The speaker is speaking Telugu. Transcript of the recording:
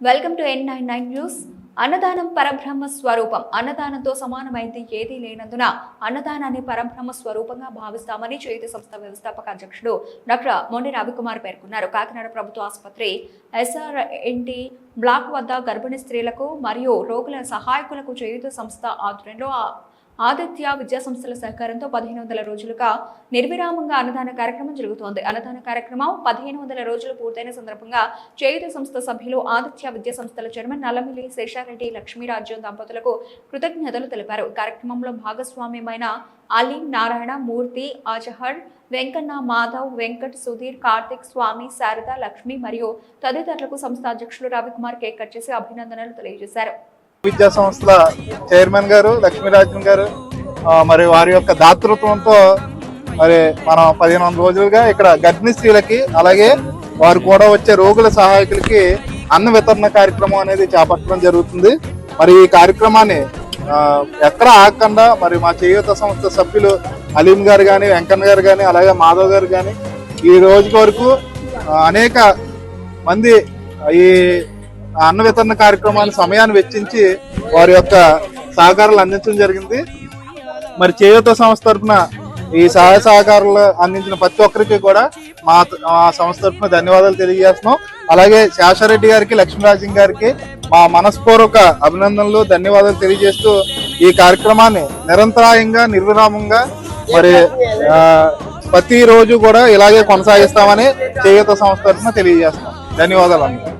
Welcome to N nine nine news అన్నదానం పరబ్రహ్మ స్వరూపం అన్నదానంతో సమానమైంది ఏదీ లేనందున అన్నదానాన్ని పరబ్రహ్మ స్వరూపంగా భావిస్తామని చేతి సంస్థ వ్యవస్థాపక అధ్యక్షుడు డాక్టర్ మొండి రవికుమార్ పేర్కొన్నారు కాకినాడ ప్రభుత్వ ఆసుపత్రి ఎస్ఆర్ఎన్టీ బ్లాక్ వద్ద గర్భిణీ స్త్రీలకు మరియు రోగుల సహాయకులకు చేయుత సంస్థ ఆధ్వర్యంలో ఆదిత్య విద్యా సంస్థల సహకారంతో పదిహేను వందల రోజులుగా నిర్విరామంగా అన్నదాన కార్యక్రమం జరుగుతోంది. అన్నదాన కార్యక్రమం పదిహేను వందల రోజులు పూర్తయిన సందర్భంగా చేయుత సంస్థ సభ్యులు ఆదిత్య విద్యా సంస్థల చైర్మన్ నల్లమిల్లి శేషారెడ్డి లక్ష్మీరాజ్యం దంపతులకు కృతజ్ఞతలు తెలిపారు. కార్యక్రమంలో భాగస్వామ్యమైన అలీం నారాయణ మూర్తి అజహర్ వెంకన్న మాధవ్ వెంకట్ సుధీర్ కార్తిక్ స్వామి శారద లక్ష్మి మరియు తదితరులకు సంస్థ అధ్యక్షులు రవికుమార్ కేక్ కట్ చేసి అభినందనలు తెలియజేశారు. విద్యా సంస్థల చైర్మన్ గారు లక్ష్మీరాజన్ గారు మరి వారి యొక్క దాతృత్వంతో మరి మనం పదిహేను వందల రోజులుగా ఇక్కడ గర్భిణీ స్త్రీలకి అలాగే వారు కూడా వచ్చే రోగుల సహాయకులకి అన్న వితరణ కార్యక్రమం అనేది చేపట్టడం జరుగుతుంది. మరి ఈ కార్యక్రమాన్ని ఎక్కడ ఆగకుండా మరి మా చేయూత సంస్థ సభ్యులు అలీం గారు కానీ వెంకన్న గారు కానీ అలాగే మాధవ్ గారు కానీ ఈ రోజు వరకు అనేక మంది ఈ అన్న వితరణ కార్యక్రమాన్ని సమయాన్ని వెచ్చించి వారి యొక్క సహకారాలు అందించడం జరిగింది. మరి చేయూత సంస్థ తరఫున ఈ సహాయ సహకారాలు అందించిన ప్రతి ఒక్కరికి కూడా మా సంస్థ తరఫున ధన్యవాదాలు తెలియజేస్తున్నాం. అలాగే శేషారెడ్డి గారికి లక్ష్మీరాజన్ గారికి మా మనస్పూర్వక అభినందనలు ధన్యవాదాలు తెలియజేస్తూ ఈ కార్యక్రమాన్ని నిరంతరాయంగా నిర్విరామంగా మరి ప్రతిరోజు ప్రతి రోజు కూడా ఇలాగే కొనసాగిస్తామని చేయూత సంస్థ తరఫున తెలియజేస్తున్నాం. ధన్యవాదాలు అందరికీ.